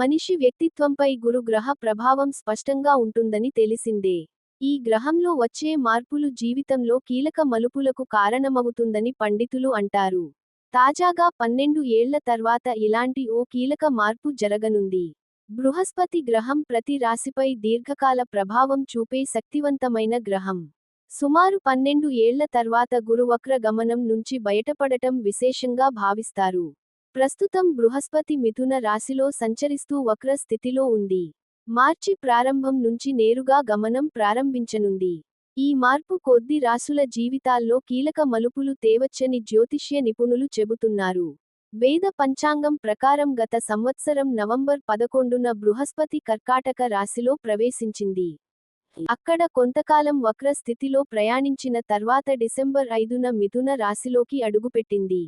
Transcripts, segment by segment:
మనిషి వ్యక్తిత్వంపై గురు గ్రహ ప్రభావం స్పష్టంగా ఉంటుందని తెలిసిందే. ఈ గ్రహంలో వచ్చే మార్పులు జీవితంలో కీలక మలుపులకు కారణమవుతుందని పండితులు అంటారు. తాజాగా పన్నెండు ఏళ్ళ తర్వాత ఇలాంటి ఓ కీలక మార్పు జరగనుంది. బృహస్పతి గ్రహం ప్రతి రాశిపై దీర్ఘకాల ప్రభావం చూపే శక్తివంతమైన గ్రహం. సుమారు పన్నెండు ఏళ్ళ తర్వాత గురువక్ర గమనం నుంచి బయటపడటం విశేషంగా భావిస్తారు. ప్రస్తుతం బృహస్పతి మిథున రాశిలో సంచరిస్తూ వక్ర స్థితిలో ఉంది. మార్చి ప్రారంభం నుంచి నేరుగా గమనం ప్రారంభించనుంది. ఈ మార్పు కొద్ది రాసుల జీవితాల్లో కీలక మలుపులు తేవచ్చని జ్యోతిష్య నిపుణులు చెబుతున్నారు. వేద పంచాంగం ప్రకారం గత సంవత్సరం నవంబర్ పదకొండున బృహస్పతి కర్కాటక రాశిలో ప్రవేశించింది. అక్కడ కొంతకాలం వక్ర స్థితిలో ప్రయాణించిన తర్వాత డిసెంబర్ ఐదున మిథున రాశిలోకి అడుగుపెట్టింది.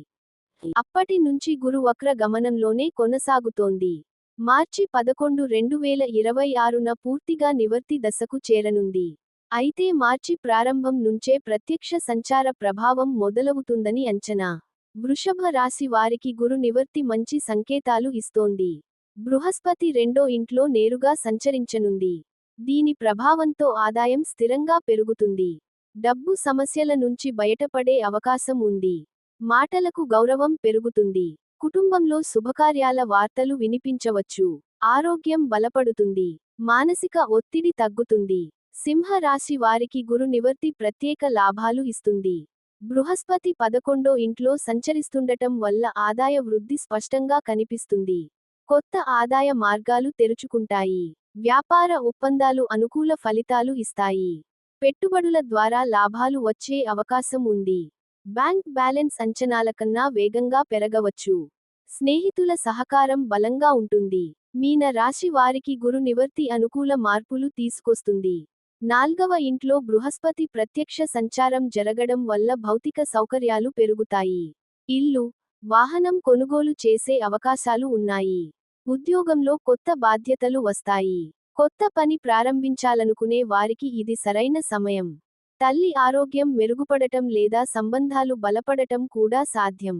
అప్పటి నుంచి గురు వక్ర గమనంలోనే కొనసాగుతోంది. మార్చి పదకొండు రెండు వేల ఇరవై ఆరున పూర్తిగా నివర్తి దశకు చేరనుంది. అయితే మార్చి ప్రారంభం నుంచే ప్రత్యక్ష సంచార ప్రభావం మొదలవుతుందని అంచనా. వృషభ రాశి వారికి గురు నివర్తి మంచి సంకేతాలు ఇస్తోంది. బృహస్పతి రెండో ఇంట్లో నేరుగా సంచరించనుంది. దీని ప్రభావంతో ఆదాయం స్థిరంగా పెరుగుతుంది. డబ్బు సమస్యల నుంచి బయటపడే అవకాశం ఉంది. మాటలకు గౌరవం పెరుగుతుంది. కుటుంబంలో శుభకార్యాల వార్తలు వినిపించవచ్చు. ఆరోగ్యం బలపడుతుంది. మానసిక ఒత్తిడి తగ్గుతుంది. సింహ రాశి వారికి గురు నివర్తి ప్రత్యేక లాభాలు ఇస్తుంది. బృహస్పతి పదకొండో ఇంట్లో సంచరిస్తుండటం వల్ల ఆదాయ వృద్ధి స్పష్టంగా కనిపిస్తుంది. కొత్త ఆదాయ మార్గాలు తెరుచుకుంటాయి. వ్యాపార ఒప్పందాలు అనుకూల ఫలితాలు ఇస్తాయి. పెట్టుబడుల ద్వారా లాభాలు వచ్చే అవకాశం ఉంది. బ్యాంక్ బ్యాలెన్స్ అంచనాల కన్నా వేగంగా పెరగవచ్చు. స్నేహితుల సహకారం బలంగా ఉంటుంది. మీన రాశి వారికి గురు నివర్తి అనుకూల మార్పులు తీసుకొస్తుంది. నాల్గవ ఇంట్లో బృహస్పతి ప్రత్యక్ష సంచారం జరగడం వల్ల భౌతిక సౌకర్యాలు పెరుగుతాయి. ఇల్లు వాహనం కొనుగోలు చేసే అవకాశాలు ఉన్నాయి. ఉద్యోగంలో కొత్త బాధ్యతలు వస్తాయి. కొత్త పని ప్రారంభించాలనుకునే వారికి ఇది సరైన సమయం. తల్లి ఆరోగ్యం మెరుగుపడటం లేదా సంబంధాలు బలపడటం కూడా సాధ్యం.